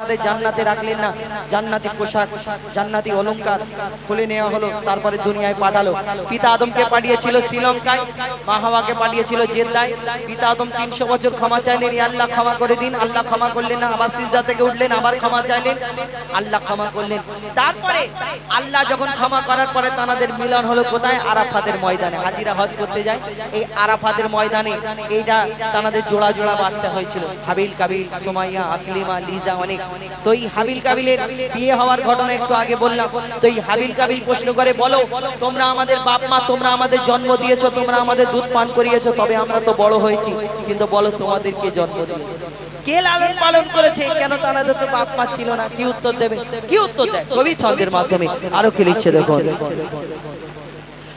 জান্নাতে রাখলেন না। জান্নাতি পোশাক, জান্নাতি অলংকার খুলে নেওয়া হলো, তারপরে দুনিয়ায় পাঠালো। পিতা আদমকে পাঠিয়েছিল শ্রীলঙ্কায়, মা হাওয়াকে পাঠিয়েছিল জেদ্দায়। পিতা আদম তিনশো বছর ক্ষমা চাইলেন আল্লাহ ক্ষমা করে দিন। আল্লাহ ক্ষমা করলেন না, আবার থেকে উঠলেন, আবার ক্ষমা চাইলেন। আল্লাহ ক্ষমা করলেন। তারপরে আল্লাহ যখন ক্ষমা করার পরে তানাদের মিলন হলো কোথায়? আরাফাতের ময়দানে। হাজিরা হজ করতে যায়। এই আরাফাতের ময়দানে এইটা তানাদের জোড়া জোড়া বাচ্চা হয়েছিল। হাবিল, কাবিল, সোমাইয়া, আকলিমা, লিজা অনেক। তো এই হাবিল কাবিলের বিয়ে হওয়ার ঘটনা একটু আগে বললাম। তো এই হাবিল কাবিল প্রশ্ন করে, বলো, তোমরা আমাদের বাপ মা, তোমরা আমাদের জন্ম দিয়েছ, তোমরা আমাদের দুধ পান করিয়েছো, তবে আমরা তো বড় হয়েছি। কিন্তু বলো, তোমাদের কে জন্ম দিয়েছে? কে লালন পালন করেছে? কেন তাদের তো বাপ মা ছিল না? কি উত্তর দেবে? কি উত্তর দেয়? কবি ছন্দের মাধ্যমে। আরও কি লিখছে দেখো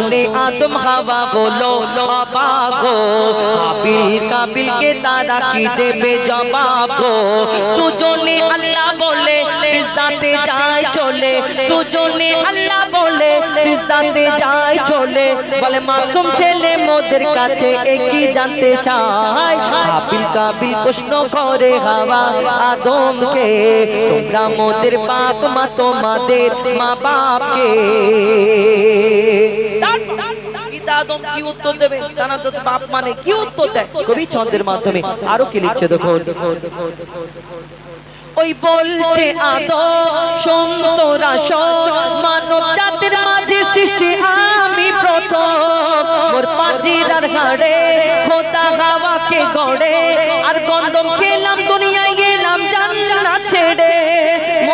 শুনে আদম হাওয়া হলো অবাক গো হাবিল কাবিলকে তারা কি দেবে জবাব দুজনে আল্লাহ বলে, সিজদাতে যায় চলে। দুজনে আল্লাহ বলে, সিজদাতে যায় চলে। বলে, মাসুম ছেলে মোদের কাছে একই জানতে চায়? হাবিল কাবিল প্রশ্ন করে হাওয়া আদমকে, তোমরা মোদের বাপ মা তোমাদের মা বাপকে আদম কি উত্তর দেবে? তো বাপ মানে কি উত্তর দেয়? কবি মাধ্যমে। আরও কি লিখছে ওই বলছে আদো সন্তরা মানব জাতির মাঝে সৃষ্টি, আমি প্রথম। মোর পাজিরার হাড়ে খোদা হাওয়াকে গড়ে। আর গন্ধম খেলাম, দুনিয়ায় গেলাম ছেড়ে।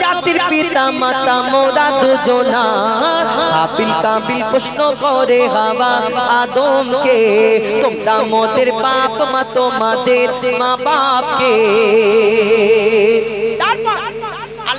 জাতির পিতা, মাতা, মোরা দুজনা। হাবিল কাবিল প্রশ্ন করে, হাওয়া আদমকে, তোমরা মোদের বাপ মা, তোমাদের মা বাপকে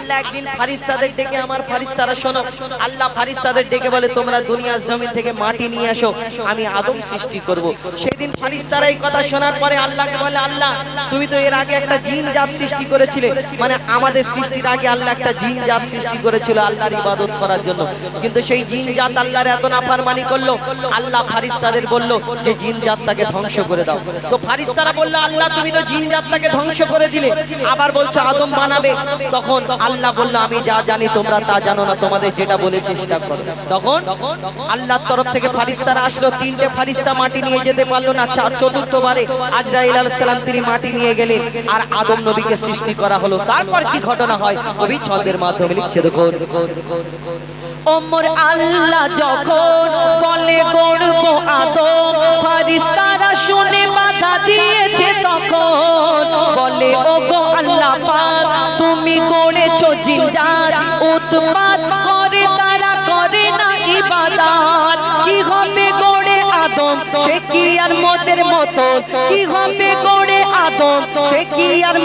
আল্লাহ একদিন ফারিস্তাদের ডেকে আমার ফারিস্তারা শোনো। আল্লাহ ফারিস্তাদের ডেকে বলে, তোমরা দুনিয়ার জমিন থেকে মাটি নিয়ে আসো, আমি আদম সৃষ্টি করব। সেদিন ফারিস্তারা এই কথা শোনার পরে আল্লাহকে বলে, আল্লাহ, তুমি তো এর আগে একটা জিন জাত সৃষ্টি করেছিলে। মানে আমাদের সৃষ্টির আগে আল্লাহ একটা জিন জাত সৃষ্টি করেছিল আল্লাহর ইবাদত করার জন্য। কিন্তু সেই জিন জাত আল্লাহর এত করল, আল্লাহ ফারিস্তাদের বলল যে, জিন ধ্বংস করে দাও। তো ফারিস্তারা বলল, আল্লাহ, তুমি তো জিন জাতটাকে ধ্বংস করে দিলে। আবার বলছো, আদম বানাবে। তখন আল্লাহ বলল, আমি যা জানি তোমরা তা জানো না, তোমাদের যেটা বলেছি সেটা করো। তখন আল্লাহর তরফ থেকে ফারিস্তারা আসলো, তিনটে ফারিস্তা মাটি নিয়ে যেতে পারল না, চার চতুর্থবারে আজরাইল সালাম তিনি মাটি নিয়ে গেলেন আর আদম নবীকে সৃষ্টি করা হলো। তারপর কি ঘটনা হয়? কবি ছন্দের মাধ্যমে লিখছে দেখো ওমর আল্লাহ যখন বলে, গড়ব আদম ফারিস্তারা শুনে বাধা দিয়েছে তখন। বলে ও গো আল্লাহ উৎপাত করে, তারা করে না ইবাদত। কি হবে গড়ে আদম? সে কি আর মতের মতো কি হবে গড়ে আদম সে কি আর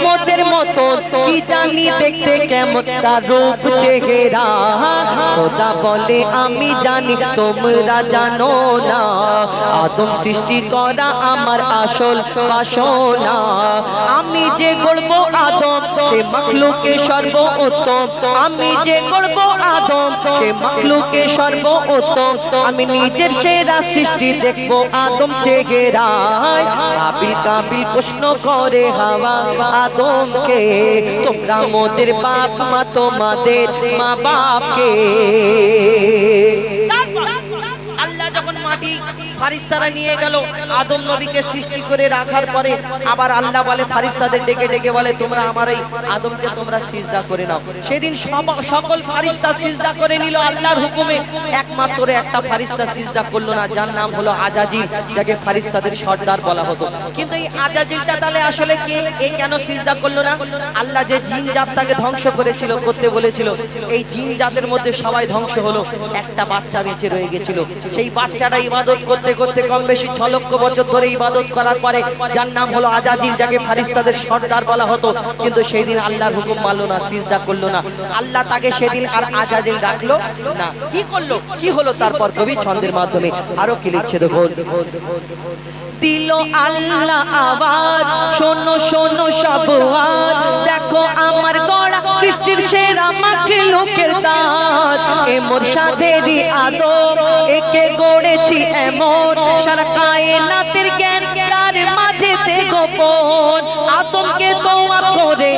কি জানি দেখতে কেমন তার রূপ বলে, আমি জানি তোমরা জানো না। আদম সৃষ্টি করা আমার আসল বাসনা। আমি যে গড়ব আদম, সে মাখলুকে সর্ব উত্তম আমি যে গড়ব আদম, সে মাখলুকে আমি নিজের সেরা সৃষ্টি দেখব আদম চেহারায়। কাবিল কাবিল প্রশ্ন করে হাওয়া আদমকে তোমরা মোদের বাপ মা তোমাদের মা বাপকে ফারিস্তারা নিয়ে গেল। আদম নবীকে সৃষ্টি করে রাখার পরে আবার আল্লাহ বলে, ফারিস্তাদের ডেকে ডেকে বলে, তোমরা আমার এই আদমকে তোমরা সিজদা করে নাও। সেদিন সকল ফারিস্তা সিজদা করে নিল আল্লাহর হুকুমে। একমাত্র একটা ফারিস্তা সিজদা করল না, যার নাম হলো আজাজিল যাকে ফারিস্তাদের সর্দার বলা হতো। কিন্তু এই আজাজিলটা তাহলে আসলে কে? এই কেন সিজদা করল না? আল্লাহ যে জিন জাতটাকে ধ্বংস করেছিল, করতে বলেছিল, এই জিন জাতের মধ্যে সবাই ধ্বংস হলো। একটা বাচ্চা বেঁচে রয়ে গেছিল। সেই বাচ্চাটা ইবাদত করতে করতে করতে কম বেশি ছ লক্ষ বছর ধরে ইবাদত করার পরে যার নাম হলো আজাজিল, যাকে ফারিস্তাদের সর্দার বলা হতো, কিন্তু সেই দিন আল্লাহর হুকুম মানলো না, সিজদা করল না। আল্লাহ তাকে সেদিন আর আজাজিল রাখল না। কি করল? কি হলো তারপর কবি ছন্দের মাধ্যমে? আরও কি লিখছে দেখো দিল আল্লাহ আওয়াজ, শোনো শোনো সব দেখো আমার গড়া মাখে লোকের দাঁত, এ মোর সাধেরই আদম, একে গড়েছি এমন। সারা কায়নাতের জ্ঞান তার মাঝেতে গোপন। আতমকে দোয়া করে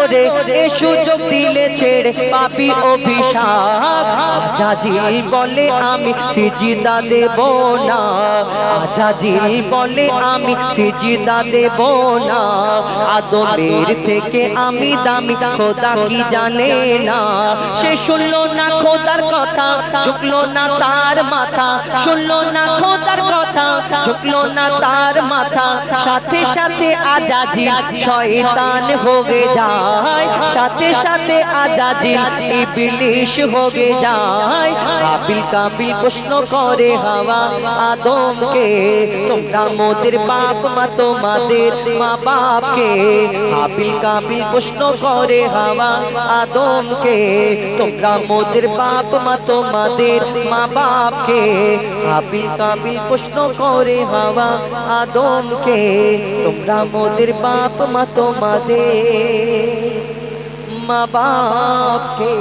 করে এ সুযোগ দিলে ছেড়ে পাপি অভিশাপ। বলে আমি সিজিদা দেব না। আজাজিল বলে আমি সিজিদা দেব না। আদমের থেকে আমি দামি, খোদা কি জানে না। সে শুনলো না খোদার কথা, ঝুঁকলো না তার মাথা। শুনলো না খোদার কথা, ঝুঁকলো না তার মাথা। সাথে সাথে আজাজি শয়তান হয়ে যায়। সাথে সাথে আজাজি ইবলিশ হয়ে যায়। কাবিল কাবিল প্রশ্ন করে হাওয়া আদমকে, তোমরা মোদের বাপ মা, তোমাদের মা বাপকে কাবিল কাবিল প্রশ্ন করে হাওয়া আদমকে, তোমরা মোদের বাপ মা, তোমাদের মা বাপকে কাবিল কাবিল প্রশ্ন করে হাওয়া আদমকে, তোমরা মোদের বাপ মা, তোমাদের মা বাপকে